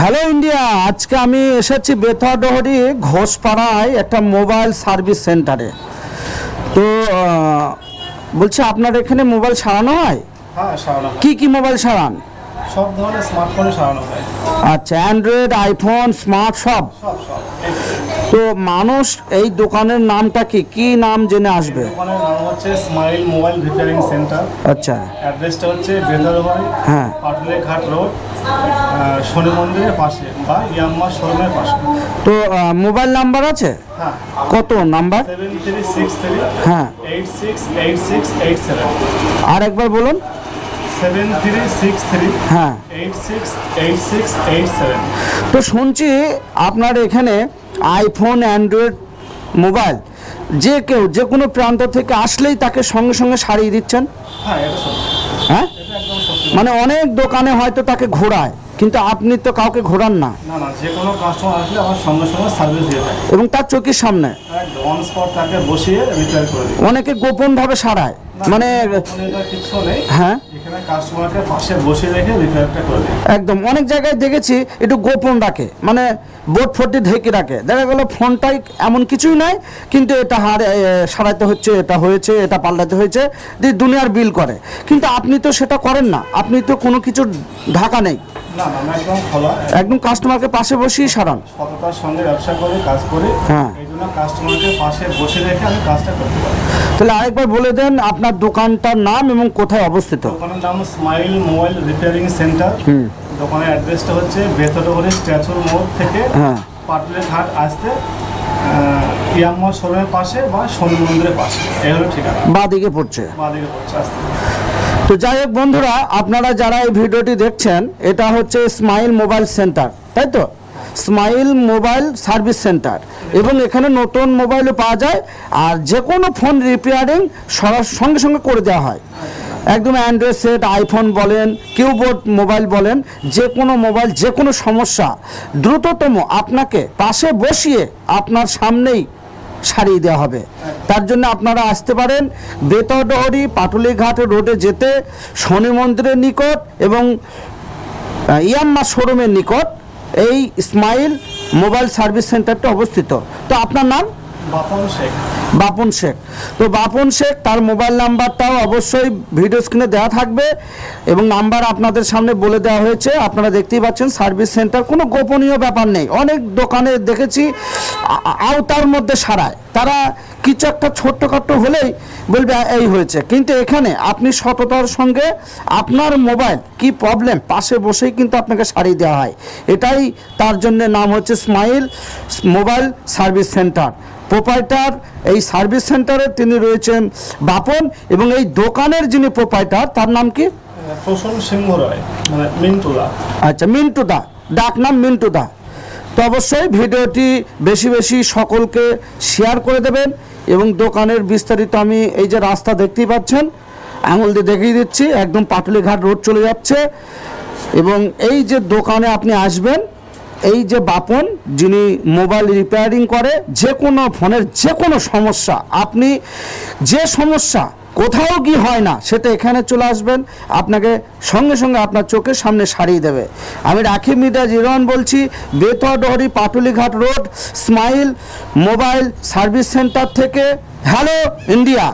Hello India আজকে আমি এসেছি বেথাডহরি ঘোষপাড়ায় একটা মোবাইল সার্ভিস সেন্টারে। তো বলছি আপনার এখানে মোবাইল সারানো হয়? হ্যাঁ সারানো কি কি মোবাইল সারান? সব ধরনের স্মার্টফোনে সারানো হয়। আচ্ছা অ্যান্ড্রয়েড আইফোন স্মার্ট সব? সব তো মানুষ এই দোকানের নামটা কি? কি নাম জেনে আসবে? দোকানের নাম হচ্ছে স্মাইল মোবাইল রিপেয়ারিং সেন্টার আচ্ছা। অ্যাড্রেসটা হচ্ছে বেদারবাড়ি হ্যাঁ। পাটুলে ঘাট রোড শনি মন্দিরের পাশে বা ইয়াম্মা শোরুমের পাশে। তো মোবাইল নাম্বার আছে? হ্যাঁ। কত number? Seven three six three হ্যাঁ। Eight six eight six eight seven. আর একবার বলুন। হ্যাঁ। তো শুনছি আপনার এখানে আইফোন অ্যান্ড্রয়েড মোবাইল যে কেউ যে কোনো প্রান্ত থেকে আসলেই তাকে সঙ্গে সঙ্গে সারিয়ে দিচ্ছেন? হ্যাঁ হ্যাঁ? মানে অনেক দোকানে হয়তো তাকে ঘোরায়। কিন্তু আপনি তো কাউকে ঘোরান না। না না যে কোনো কাস্টমার আসলে আমার সঙ্গে সঙ্গে সার্ভিস দিয়ে থাকে। এবং তার চোখের সামনে। একদম অন স্পট তাকে বসিয়ে রিপেয়ার করে দিই। অনেকে সারায়। মানে ওখানে এটা কিচ্ছু নেই। হ্যাঁ। এখানে কাস্টমারকে পাশে বসিয়ে রেখে রিপেয়ারটা করে দিই। একদম। অনেক জায়গায় দেখেছি একটু গোপন রাখে। মানে বোর্ড ফোর্ডটি ঢেকে রাখে। দেখা গেলো ফোনটাই এমন কিছুই নাই কিন্তু এটা হার সারাইতে হচ্ছে এটা হয়েছে এটা পাল্টাতে হয়েছে দিয়ে দুনিয়ার বিল করে। কিন্তু আপনি তো সেটা করেন না। আপনি তো কোনো কিছু ঢাকা নেই। একদম কাস্টমারকে পাশে বসিয়ে সারান। সততার সঙ্গে ব্যবসা করে কাজ করি হ্যাঁ। এই জন্য কাস্টমারকে পাশে বসে রেখে আমি কাজটা করতে পারি। তাহলে আরেকবার বলে দেন আপনার দোকানটার নাম এবং কোথায় অবস্থিত। দোকানের নাম স্মাইল মোবাইল রিপেয়ারিং সেন্টার দোকানের অ্যাড্রেসটা হচ্ছে বেতরহরি স্ট্যাচুর মোড় থেকে হ্যাঁ। পাটুলের ঘাট আসতে ইয়াম্মা শোরুমের পাশে বা শনি মন্দিরের পাশে। এই হলো ঠিকানা। বা দিকে পড়ছে। বাদিকে পড়ছে আসতে। তো যাই হোক বন্ধুরা, আপনারা যারা এই ভিডিওটি দেখছেন, এটা হচ্ছে স্মাইল মোবাইল সেন্টার তাই তো? স্মাইল মোবাইল সার্ভিস সেন্টার এবং এখানে নতুন মোবাইলও পাওয়া যায়, আর যে কোনো ফোন রিপেয়ারিং সঙ্গে সঙ্গে করে দেওয়া হয়। একদম অ্যান্ড্রয়েড সেট আইফোন বলেন কিউবোর্ড মোবাইল বলেন যে কোনো মোবাইল যে কোনো সমস্যা, দ্রুততম আপনাকে পাশে বসিয়ে আপনার সামনেই সারিয়ে দেওয়া হবে। তার জন্য আপনারা আসতে পারেন বেতডহরি পাটুলিঘাট রোডে যেতে শনি মন্দিরের নিকট এবং ইয়াম্মা শোরুমের নিকট এই স্মাইল মোবাইল সার্ভিস সেন্টারটা অবস্থিত। তো আপনার নাম? বাপন শেখ। বাপন শেখ। তো বাপন শেখ তার মোবাইল নাম্বারটাও অবশ্যই ভিডিও স্ক্রিনে দেওয়া থাকবে এবং নাম্বার আপনাদের সামনে বলে দেওয়া হয়েছে। আপনারা দেখতেই পাচ্ছেন সার্ভিস সেন্টার। কোনো গোপনীয় ব্যাপার নেই। অনেক দোকানে দেখেছি আওতার মধ্যে সারায়। তারা কিছু একটা ছোট্টখাট্ট হলেই বলবে এই হয়েছে। কিন্তু এখানে আপনি সততার সঙ্গে আপনার মোবাইল কি প্রবলেম পাশে বসেই কিন্তু আপনাকে সারিয়ে দেওয়া হয়। এটাই তার জন্য নাম হচ্ছে smile mobile service centre proprietor এই সার্ভিস সেন্টারে তিনি রয়েছেন বাপন এবং এই দোকানের যিনি প্রোপাইটার তার নাম কি? প্রসন্ন সিংহ রায় মানে আচ্ছা মিন্টু দা ডাক নাম মিন্টু দা তো অবশ্যই ভিডিওটি বেশি বেশি সকলকে শেয়ার করে দেবেন। এবং দোকানের বিস্তারিত আমি এই যে রাস্তা দেখতেই পাচ্ছেন, আঙুল দিয়ে দেখিয়ে দিচ্ছি, একদম পাটুলিঘাট রোড চলে যাচ্ছে। এবং এই যে দোকানে আপনি আসবেন, এই যে বাপন, যিনি মোবাইল রিপেয়ারিং করে, যে কোনো ফোনের যে কোনো সমস্যা, আপনি যে সমস্যা কোথাও কি হয় না, সেটা এখানে চলে আসবেন, আপনাকে সঙ্গে সঙ্গে আপনার চোখের সামনে সারিয়ে দেবে। আমি রাখিব মিডিয়া জিরন বলছি Betdahari Patulighat road, smile mobile service centre থেকে, হ্যালো, ইন্ডিয়া।